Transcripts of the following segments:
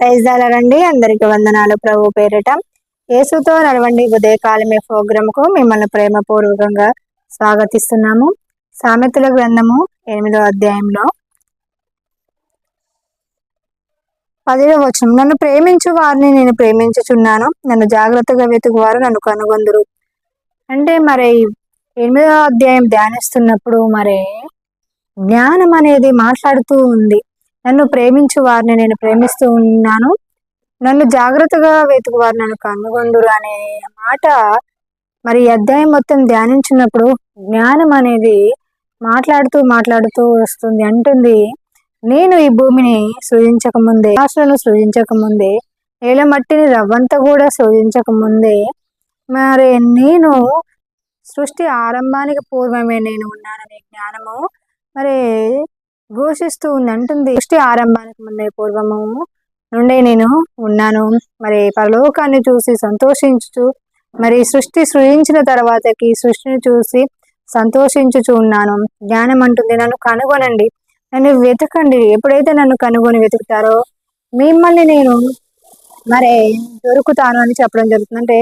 ప్రైజ్దాలండి అందరికి వందనాలు ప్రభు పేరిట. యేసుతో నడవండి. ఉదయకాలమే ప్రోగ్రామ్కు మిమ్మల్ని ప్రేమపూర్వకంగా స్వాగతిస్తున్నాము. సామెతల గ్రంథము ఎనిమిదో అధ్యాయంలో పదిలో వచనం. నన్ను ప్రేమించు వారిని నేను ప్రేమించుచున్నాను. నన్ను జాగ్రత్తగా వెతుకు వారు నన్ను కనుగొందురు. అంటే మరి ఎనిమిదో అధ్యాయం ధ్యానిస్తున్నప్పుడు మరి జ్ఞానం అనేది మాట్లాడుతూ ఉంది. నన్ను ప్రేమించు వారిని నేను ప్రేమిస్తూ ఉన్నాను. నన్ను జాగ్రత్తగా వెతుకు వారు నన్ను కనుగొందురు అనే మాట మరి అధ్యాయం మొత్తం ధ్యానించినప్పుడు జ్ఞానం అనేది మాట్లాడుతూ మాట్లాడుతూ వస్తుంది. అంటుంది నేను ఈ భూమిని సృజించక ముందే ఆశలను సృజించక ముందే నేల మట్టిని రవ్వంతా కూడా సృజించకముందే. మరి నేను సృష్టి ఆరంభానికి పూర్వమే నేను ఉన్నాననే జ్ఞానము. మరి ఘోషిస్తూ ఉంది అంటుంది. సృష్టి ఆరంభానికి ముందే పూర్వము నుండే నేను ఉన్నాను. మరి పరలోకాన్ని చూసి సంతోషించుచు మరి సృష్టి సృజించిన తర్వాతకి సృష్టిని చూసి సంతోషించుచు ఉన్నాను. జ్ఞానం అంటుంది నన్ను కనుగొనండి. నన్ను వెతకండి. ఎప్పుడైతే నన్ను కనుగొని వెతుకుతారో మిమ్మల్ని నేను మరి దొరుకుతాను అని చెప్పడం జరుగుతుంది. అంటే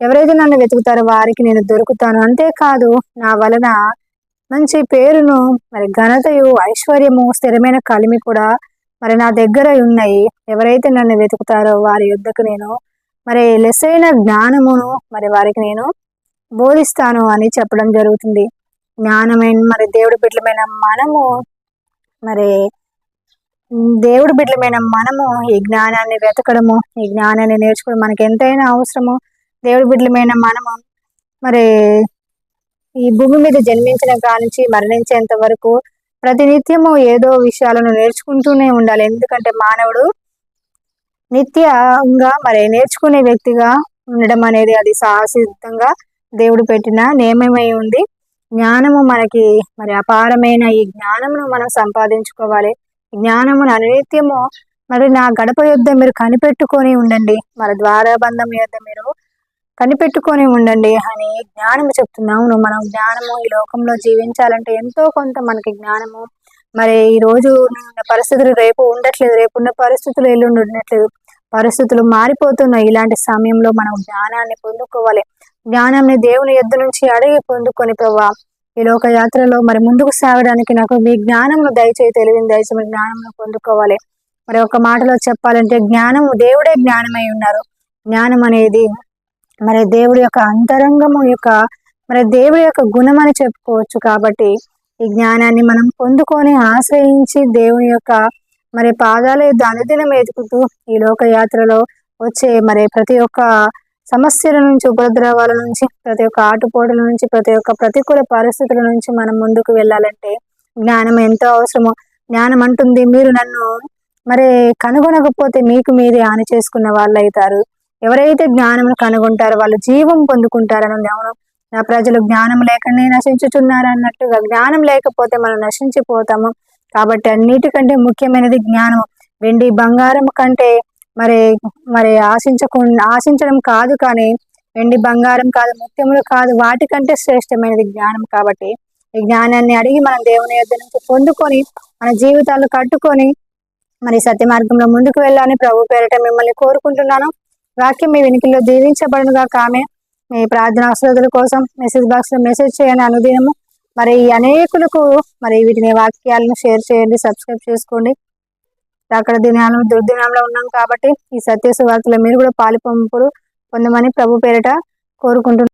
ఎవరైతే నన్ను వెతుకుతారో వారికి నేను దొరుకుతాను. అంతేకాదు నా వలన మంచి పేరును మరి ఘనతయు ఐశ్వర్యము స్థిరమైన కలిమి కూడా మరి నా దగ్గర ఉన్నాయి. ఎవరైతే నన్ను వెతుకుతారో వారి యుద్ధకు నేను మరి లెసైన జ్ఞానమును మరి వారికి నేను బోధిస్తాను అని చెప్పడం జరుగుతుంది. జ్ఞానమైన మరి దేవుడి బిడ్డలమైన మనము మరి దేవుడి బిడ్డలమైన మనము ఈ జ్ఞానాన్ని వెతకడము ఈ జ్ఞానాన్ని నేర్చుకోవడం మనకి ఎంతైనా అవసరము. దేవుడి బిడ్డలమైన మనము మరి ఈ భూమి మీద జన్మించిన కానించి మరణించేంత వరకు ప్రతినిత్యము ఏదో విషయాలను నేర్చుకుంటూనే ఉండాలి. ఎందుకంటే మానవుడు నిత్యంగా మరి నేర్చుకునే వ్యక్తిగా ఉండడం అనేది అది సాహసిద్ధంగా దేవుడు పెట్టిన నియమమై ఉంది. జ్ఞానము మనకి మరి అపారమైన ఈ జ్ఞానమును మనం సంపాదించుకోవాలి. జ్ఞానమును అనునిత్యము మరి నా గడప యుద్ధం మీరు కనిపెట్టుకొని ఉండండి. మరి ద్వారాబంధం యుద్ధం కనిపెట్టుకొని ఉండండి అని జ్ఞానం చెప్తున్నాము. మనం జ్ఞానము ఈ లోకంలో జీవించాలంటే ఎంతో కొంత మనకి జ్ఞానము. మరి ఈ రోజు పరిస్థితులు రేపు ఉండట్లేదు. రేపు ఉన్న పరిస్థితులు ఎల్లుండి ఉండట్లేదు. పరిస్థితులు మారిపోతున్నాయి. ఇలాంటి సమయంలో మనం జ్ఞానాన్ని పొందుకోవాలి. జ్ఞానాన్ని దేవుని ఎద్దు నుంచి అడిగి పొందుకొని ప్రభా ఈ లోక యాత్రలో మరి ముందుకు సాగడానికి నాకు మీ జ్ఞానమును దయచేయి తెలివిని దయచేసి జ్ఞానమును పొందుకోవాలి. మరి ఒక మాటలో చెప్పాలంటే జ్ఞానము దేవుడే జ్ఞానమై ఉన్నారు. జ్ఞానం అనేది మరి దేవుడి యొక్క అంతరంగము యొక్క మరి దేవుడి యొక్క గుణం అని చెప్పుకోవచ్చు కాబట్టి ఈ జ్ఞానాన్ని మనం పొందుకొని ఆశ్రయించి దేవుని యొక్క మరి పాదాలు అనుదినం ఎదుగుతూ ఈ లోక యాత్రలో వచ్చే మరి ప్రతి ఒక్క సమస్యల నుంచి ఉపద్రవాల నుంచి ప్రతి ఒక్క ఆటుపోటుల నుంచి ప్రతి ఒక్క ప్రతికూల పరిస్థితుల నుంచి మనం ముందుకు వెళ్ళాలంటే జ్ఞానం ఎంతో అవసరమో. జ్ఞానం అంటుంది మీరు నన్ను మరి కనుగొనకపోతే మీకు మీరే హాని చేసుకున్న వాళ్ళు అవుతారు ఎవరైతే జ్ఞానం కనుగొంటారో వాళ్ళు జీవం పొందుకుంటారని అవును. నా ప్రజలు జ్ఞానం లేకనే నశించుచున్నారు అన్నట్టుగా జ్ఞానం లేకపోతే మనం నశించిపోతాము. కాబట్టి అన్నిటికంటే ముఖ్యమైనది జ్ఞానం వెండి బంగారం కంటే మరి మరి ఆశించకుండా ఆశించడం కాదు కానీ వెండి బంగారం కాదు ముత్యములు కాదు వాటికంటే శ్రేష్టమైనది జ్ఞానం కాబట్టి ఈ జ్ఞానాన్ని అడిగి మనం దేవుని యొద్ నుంచి పొందుకొని మన జీవితాలు కట్టుకొని మరి సత్య మార్గంలో ముందుకు వెళ్ళాలని ప్రభు పేరిట మిమ్మల్ని కోరుకుంటున్నాను. వాక్యం మీ వెనుకల్లో దీవించబడునుగా కామె మీ ప్రార్థన అవసరతల కోసం మెసేజ్ బాక్స్లో మెసేజ్ చేయండి అనుదినము. మరి అనేకులకు మరి వీటిని వాక్యాలను షేర్ చేయండి సబ్స్క్రైబ్ చేసుకోండి. అక్కడ దినాలు దుర్దినంలో ఉన్నాం కాబట్టి ఈ సత్య సువార్తలో మీరు కూడా పాలిపంపులు పొందమని ప్రభు పేరిట కోరుకుంటున్నాను